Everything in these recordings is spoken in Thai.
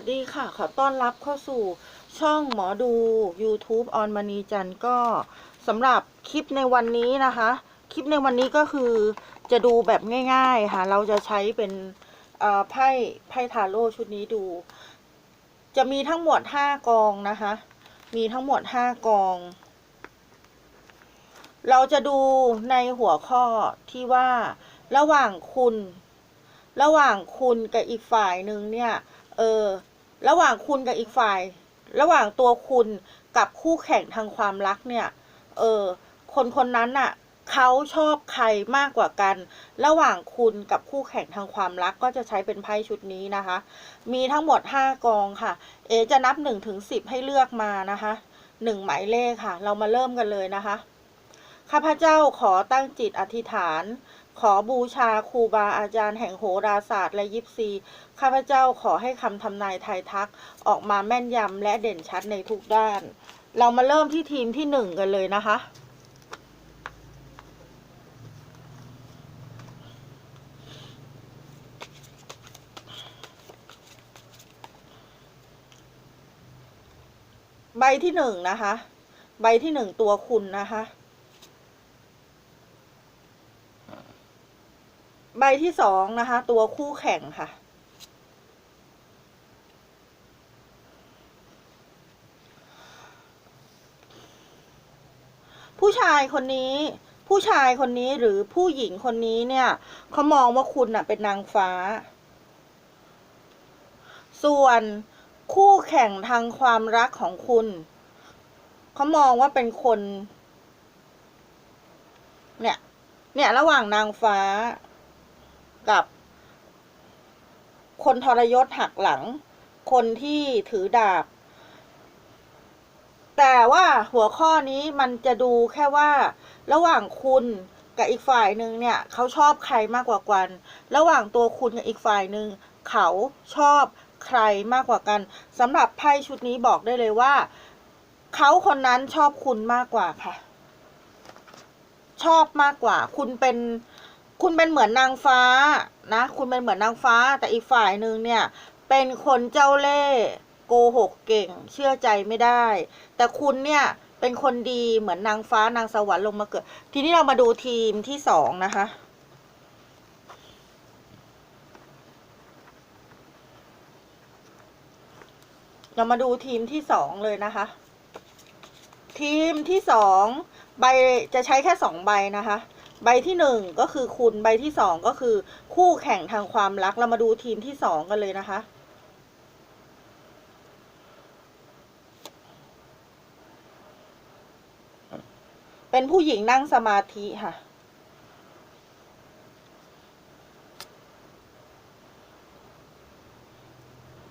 วัสดีค่ะ ขอต้อนรับเข้าสู่ช่องหมอดู YouTube ออนมณีจันก็สำหรับคลิปในวันนี้นะคะ คลิปในวันนี้ก็คือจะดูแบบง่าย ๆ ค่ะ เราจะใช้เป็นไพ่ไพ่ทาโร่ชุดนี้ดู จะมีทั้งหมดห้ากองนะคะ มีทั้งหมดห้ากอง เราจะดูในหัวข้อที่ว่าระหว่างคุณระหว่างคุณกับอีกฝ่ายหนึ่งเนี่ย เออ ระหว่างคุณกับอีกฝ่าย ระหว่างตัวคุณกับคู่แข่งทางความรักเนี่ย เออ คนคนนั้นน่ะเขาชอบใครมากกว่ากัน ระหว่างคุณกับคู่แข่งทางความรักก็จะใช้เป็นไพ่ชุดนี้นะคะ มีทั้งหมดห้ากองค่ะ เอจะนับหนึ่งถึงสิบให้เลือกมานะคะหนึ่งหมายเลขค่ะ เรามาเริ่มกันเลยนะคะ ข้าพเจ้าขอตั้งจิตอธิษฐาน ขอบูชาครูบาอาจารย์แห่งโหราศาสตร์และยิปซี ข้าพเจ้าขอให้คำทำนายไทยทักออกมาแม่นยำและเด่นชัดในทุกด้าน เรามาเริ่มที่ทีมที่หนึ่งกันเลยนะคะ ใบที่หนึ่งนะคะ ใบที่หนึ่งตัวคุณนะคะ ใบที่สองนะคะ ตัวคู่แข่งค่ะ ผู้ชายคนนี้ ผู้ชายคนนี้หรือผู้หญิงคนนี้เนี่ยเขามองว่าคุณน่ะเป็นนางฟ้า ส่วนคู่แข่งทางความรักของคุณ เขามองว่าเป็นคน เนี่ย เนี่ยระหว่างนางฟ้า กับ คนทรยศหักหลัง คนที่ถือดาบ แต่ว่าหัวข้อนี้มันจะดูแค่ว่า ระหว่างคุณกับอีกฝ่ายหนึ่งเนี่ย เขาชอบใครมากกว่ากัน ระหว่างตัวคุณกับอีกฝ่ายหนึ่งเขาชอบใครมากกว่ากันสำหรับไพ่ชุดนี้บอกได้เลยว่า เขาคนนั้นชอบคุณมากกว่าค่ะ ชอบมากกว่า คุณเป็น คุณเป็นเหมือนนางฟ้านะ คุณเป็นเหมือนนางฟ้า แต่อีกฝ่ายหนึ่งเนี่ย เป็นคนเจ้าเล่ห์โกหกเก่ง เชื่อใจไม่ได้ แต่คุณเนี่ยเป็นคนดีเหมือนนางฟ้านางสวรรค์ลงมาเกิด ทีนี้เรามาดูทีมที่สองนะคะ เรามาดูทีมที่สองเลยนะคะ ทีมที่สองใบจะใช้แค่สองใบนะคะ ใบที่หนึ่งก็คือคุณใบที่สองก็คือ คู่แข่งทางความรักเรามาดูทีมที่สองกันเลยนะคะ เป็นผู้หญิงนั่งสมาธิค่ะ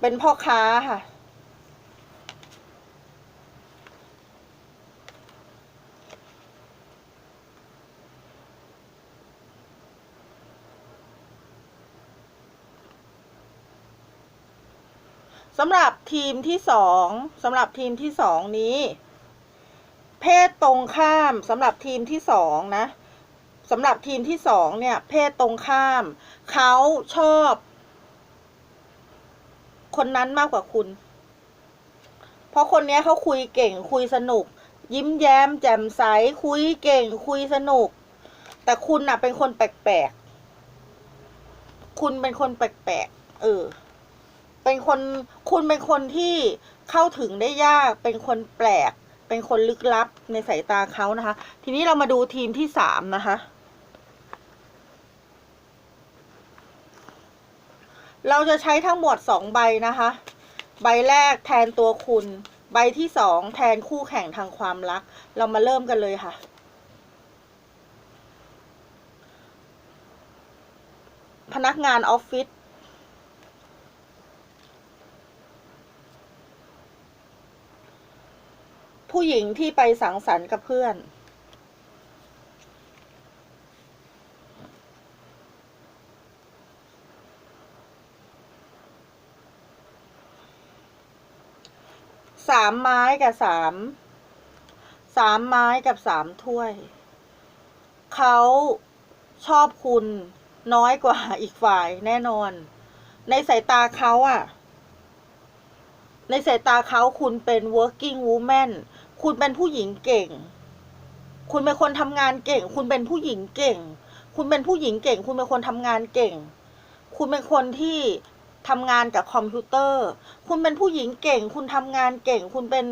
เป็นพ่อค้าค่ะ สำหรับทีมที่สองสำหรับทีมที่สองนี้ เพศตรงข้ามสำหรับทีมที่สองนะสำหรับทีมที่สองเนี่ย เพศตรงข้าม เขาชอบ คนนั้นมากกว่าคุณ เพราะคนนี้เขาคุยเก่ง คุยสนุก ยิ้มแย้ม แจ่มใส คุยเก่ง คุยสนุก แต่คุณน่ะเป็นคนแปลกๆ คุณเป็นคนแปลกๆ เออ เป็นคนคุณเป็นคนที่เข้าถึงได้ยาก เป็นคนแปลก เป็นคนลึกลับในสายตาเขานะคะ ทีนี้เรามาดูทีมที่สามนะคะ เราจะใช้ทั้งหมดสองใบนะคะ ใบแรกแทนตัวคุณ ใบที่สองแทนคู่แข่งทางความรัก เรามาเริ่มกันเลยค่ะพนักงานออฟฟิศ ผู้หญิงที่ไปสังสรรค์กับเพื่อน สามไม้กับสาม สามไม้กับสามถ้วย เขาชอบคุณน้อยกว่าอีกฝ่ายแน่นอน ในสายตาเขาอะในสายตาเขาคุณเป็น working woman คุณเป็นผู้หญิงเก่ง คุณเป็นคนทำงานเก่ง คุณเป็นผู้หญิงเก่ง คุณเป็นผู้หญิงเก่ง คุณเป็นคนทำงานเก่ง คุณเป็นคนที่ทำงานกับคอมพิวเตอร์ คุณเป็นผู้หญิงเก่ง คุณทำงานเก่ง คุณเป็น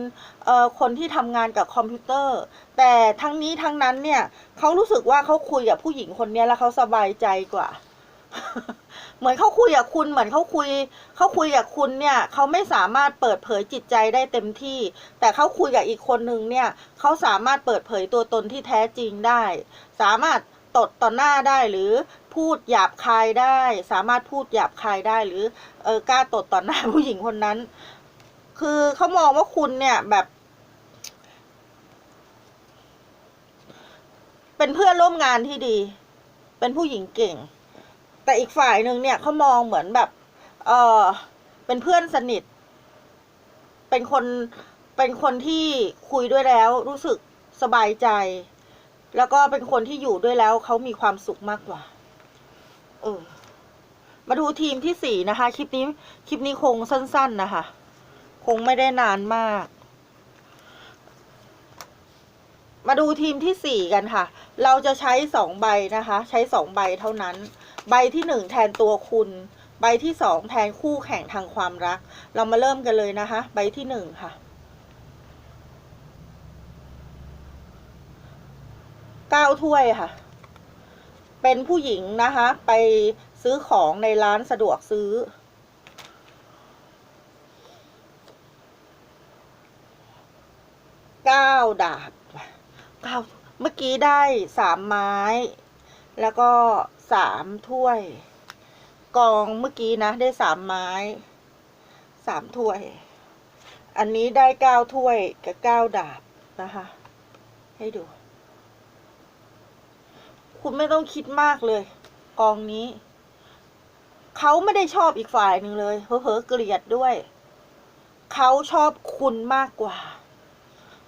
คนที่ทำงานกับคอมพิวเตอร์ แต่ทั้งนี้ทั้งนั้นเนี่ยเขารู้สึกว่าเขาคุยกับผู้หญิงคนนี้แล้วเขาสบายใจกว่า เหมือนเขาคุยกับคุณเหมือนเขาคุยเขาคุยกับคุณเนี่ยเขาไม่สามารถเปิดเผยจิตใจได้เต็มที่ แต่เขาคุยกับอีกคนนึงเนี่ยเขาสามารถเปิดเผยตัวตนที่แท้จริงได้ สามารถตดต่อหน้าได้หรือพูดหยาบคายได้ สามารถพูดหยาบคายได้หรือเออกล้าตดต่อหน้าผู้หญิงคนนั้น คือเขามองว่าคุณเนี่ยแบบ เป็นเพื่อนร่วมงานที่ดี เป็นผู้หญิงเก่ง แต่อีกฝ่ายหนึ่งเนี่ยเขามองเหมือนแบบ เออเป็นเพื่อนสนิท เป็นคนเป็นคนที่คุยด้วยแล้ว รู้สึกสบายใจ แล้วก็เป็นคนที่อยู่ด้วยแล้วเขามีความสุขมากกว่าเออมาดูทีมที่สี่นะคะ คลิปนี้ คลิปนี้คงสั้น ๆนะคะ คงไม่ได้นานมาก มาดูทีมที่สี่กันค่ะ เราจะใช้สองใบนะคะ ใช้สองใบเท่านั้น ใบที่หนึ่งแทนตัวคุณ ใบที่สองแทนคู่แข่งทางความรัก เรามาเริ่มกันเลยนะคะ ใบที่หนึ่งค่ะเก้าถ้วยค่ะ เป็นผู้หญิงนะคะ ไปซื้อของในร้านสะดวกซื้อ เก้าดาบเก้าเมื่อกี้ได้สามไม้ แล้วก็ สามถ้วย กองเมื่อกี้นะ ได้สามไม้สามถ้วย อันนี้ได้เก้าถ้วยกับเก้าดาบนะคะ ให้ดู คุณไม่ต้องคิดมากเลย กองนี้ เขาไม่ได้ชอบอีกฝ่ายหนึ่งเลยเผลอเกลียดด้วย เขาชอบคุณมากกว่า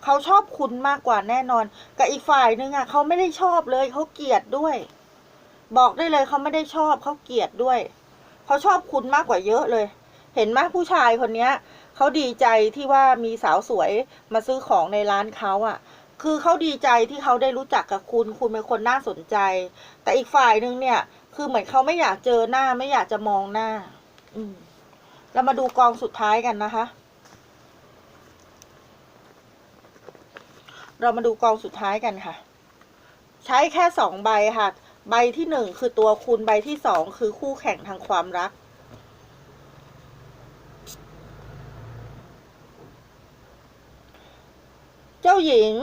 เขาชอบคุณมากกว่าแน่นอน กับอีกฝ่ายหนึ่งอะเขาไม่ได้ชอบเลยเขาเกลียดด้วย บอกได้เลยเขาไม่ได้ชอบเขาเกลียดด้วยเขาชอบคุณมากกว่าเยอะเลย เห็นไหมผู้ชายคนเนี้ยเขาดีใจที่ว่ามีสาวสวยมาซื้อของในร้านเขาอะ คือเขาดีใจที่เขาได้รู้จักกับคุณ คุณเป็นคนน่าสนใจ แต่อีกฝ่ายหนึ่งเนี่ย คือเหมือนเขาไม่อยากเจอหน้าไม่อยากจะมองหน้า อืมเรามาดูกองสุดท้ายกันนะคะ เรามาดูกองสุดท้ายกันค่ะ ใช้แค่สองใบค่ะ ใบที่หนึ่งคือตัวคุณใบที่สองคือคู่แข่งทางความรัก เจ้าหญิง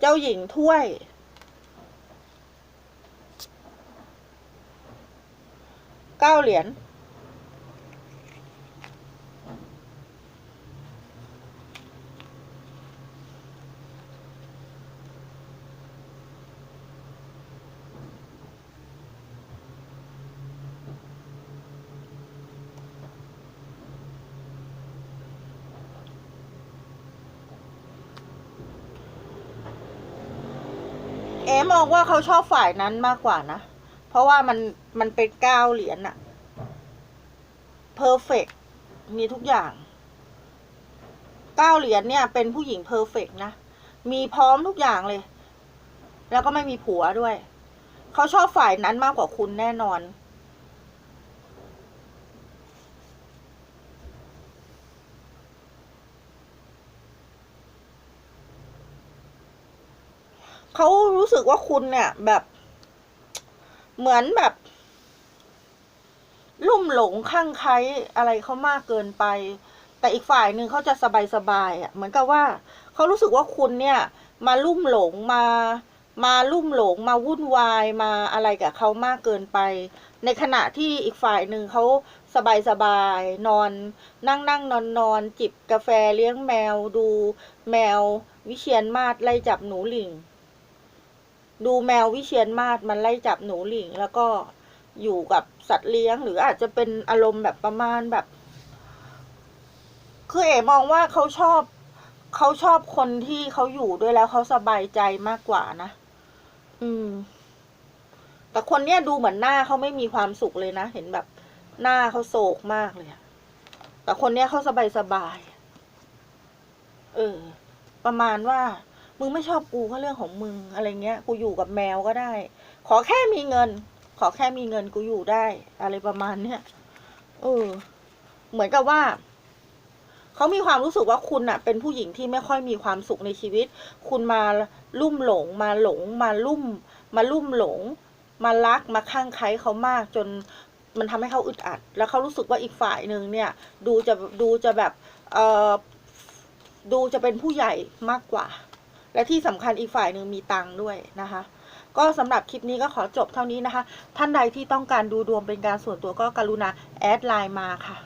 เจ้าหญิงถ้วย เก้าเหรียญ เอ๋มองว่าเขาชอบฝ่ายนั้นมากกว่านะ เพราะว่ามันมันเป็นเก้าเหรียญอะเพอร์เฟกมีทุกอย่างเก้าเหรียญเนี่ยเป็นผู้หญิงเพอร์เฟกนะ มีพร้อมทุกอย่างเลย แล้วก็ไม่มีผัวด้วย เขาชอบฝ่ายนั้นมากกว่าคุณแน่นอน เขารู้สึกว่าคุณเนี่ย แบบเหมือนแบบ ลุ่มหลงข้างใครอะไรเขามากเกินไป แต่อีกฝ่ายหนึ่งเขาจะสบายสบายอะ เหมือนกับว่าเขารู้สึกว่าคุณเนี่ย มาลุ่มหลงมา มาลุ่มหลงมาวุ่นวายมาอะไรกับเขามากเกินไป ในขณะที่อีกฝ่ายหนึ่งเขาสบายสบายนอน นั่งนั่งนอนนอนจิบกาแฟเลี้ยงแมวดู แมว วิเชียนมาศไล่จับหนูหลิง ดูแมววิเชียนมาศมันไล่จับหนูหลิง แล้วก็อยู่กับสัตว์เลี้ยง หรืออาจจะเป็นอารมณ์แบบประมาณแบบ คือเอ๋มองว่าเขาชอบเขาชอบคนที่เขาอยู่ด้วยแล้วเขาสบายใจมากกว่านะ อืม แต่คนเนี้ยดูเหมือนหน้าเขาไม่มีความสุขเลยนะ เห็นแบบหน้าเขาโศกมากเลยอะแต่คนเนี้ยเขาสบายสบาย เออ ประมาณว่า มึงไม่ชอบกูก็เรื่องของมึงอะไรเงี้ย กูอยู่กับแมวก็ได้ ขอแค่มีเงิน ขอแค่มีเงินกูอยู่ได้ อะไรประมาณเนี้ยเออ เหมือนกับว่าเขามีความรู้สึกว่าคุณน่ะเป็นผู้หญิงที่ไม่ค่อยมีความสุขในชีวิต คุณมาลุ่มหลง มาหลง มาลุ่ม มาลุ่มหลง มารักมาข้างใครเขามากจนมันทำให้เขาอึดอัด แล้วเขารู้สึกว่าอีกฝ่ายหนึ่งเนี่ย ดูจะดูจะแบบเอ่อดูจะเป็นผู้ใหญ่มากกว่า และที่สำคัญอีกฝ่ายหนึ่งมีตังค์ด้วยนะคะ ก็สำหรับคลิปนี้ก็ขอจบเท่านี้นะคะ ท่านใดที่ต้องการดูดวงเป็นการส่วนตัวก็กรุณาแอดไลน์มาค่ะ